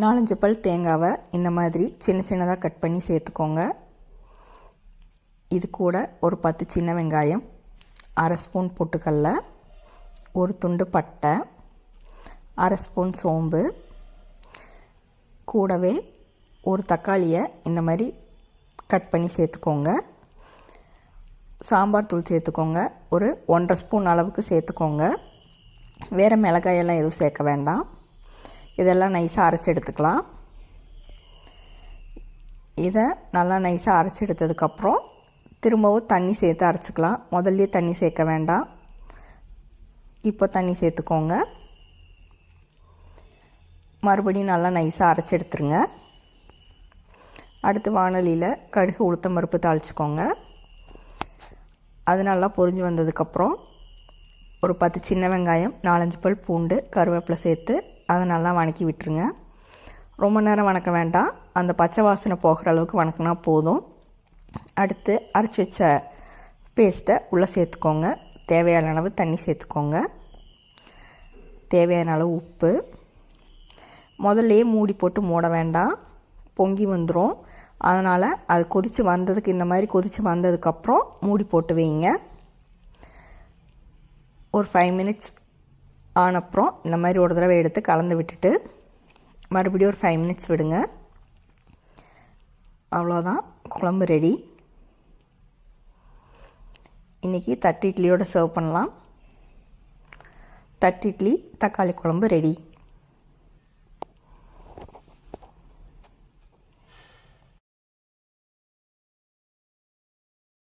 நாலஞ்சு பல் தேங்காவை இந்த மாதிரி சின்ன சின்னதாக கட் பண்ணி சேர்த்துக்கோங்க. இது கூட ஒரு பத்து சின்ன வெங்காயம் அரை ஸ்பூன் பொட்டுக்கல்ல ஒரு துண்டு பட்டை அரை ஸ்பூன் சோம்பு. கூடவே ஒரு தக்காளியை இந்த மாதிரி கட் பண்ணி சேர்த்துக்கோங்க. சாம்பார் தூள் சேர்த்துக்கோங்க. ஒரு ஒன்றரை ஸ்பூன் அளவுக்கு சேர்த்துக்கோங்க. வேறு மிளகாயெல்லாம் எதுவும் சேர்க்க வேண்டாம். இதெல்லாம் நைஸாக அரைச்சி எடுத்துக்கலாம். இதை நல்லா நைஸாக அரைச்சி எடுத்ததுக்கப்புறம் திரும்பவும் தண்ணி சேர்த்து அரைச்சிக்கலாம். முதல்ல தண்ணி சேர்க்க வேண்டாம். இப்போ தண்ணி சேர்த்துக்கோங்க. மறுபடியும் நல்லா நைஸாக அரைச்சி எடுத்துருங்க. அடுத்து வானொலியில் கடுகு உளுத்தம் பருப்பு தாளிச்சிக்கோங்க. அது நல்லா பொரிஞ்சு வந்ததுக்கப்புறம் ஒரு பத்து சின்ன வெங்காயம் நாலஞ்சு பல் பூண்டு கருவேப்பிலை சேர்த்து அதை நல்லா வணக்கி விட்டுருங்க. ரொம்ப நேரம் வணக்க வேண்டாம். அந்த பச்சை வாசனை போகிற அளவுக்கு வணக்கினா போதும். அடுத்து அரைச்சி வச்ச பேஸ்ட்டை உள்ளே சேர்த்துக்கோங்க. தேவையான அளவு தண்ணி சேர்த்துக்கோங்க. தேவையான அளவு உப்பு. முதல்லையே மூடி போட்டு மூட வேண்டாம். பொங்கி வந்துடும் அதனால் அது கொதித்து வந்ததுக்கு இந்த மாதிரி கொதித்து வந்ததுக்கப்புறம் மூடி போட்டு வைங்க. ஒரு ஃபைவ் மினிட்ஸ் ஆனப்புறம் இந்த மாதிரி ஒரு தடவை எடுத்து கலந்து விட்டுட்டு மறுபடியும் ஒரு ஃபைவ் மினிட்ஸ் விடுங்க. அவ்வளோதான் குழம்பு ரெடி இன்றைக்கி தட்டு இட்லியோடு சர்வ் பண்ணலாம். தட்டு இட்லி தக்காளி குழம்பு ரெடி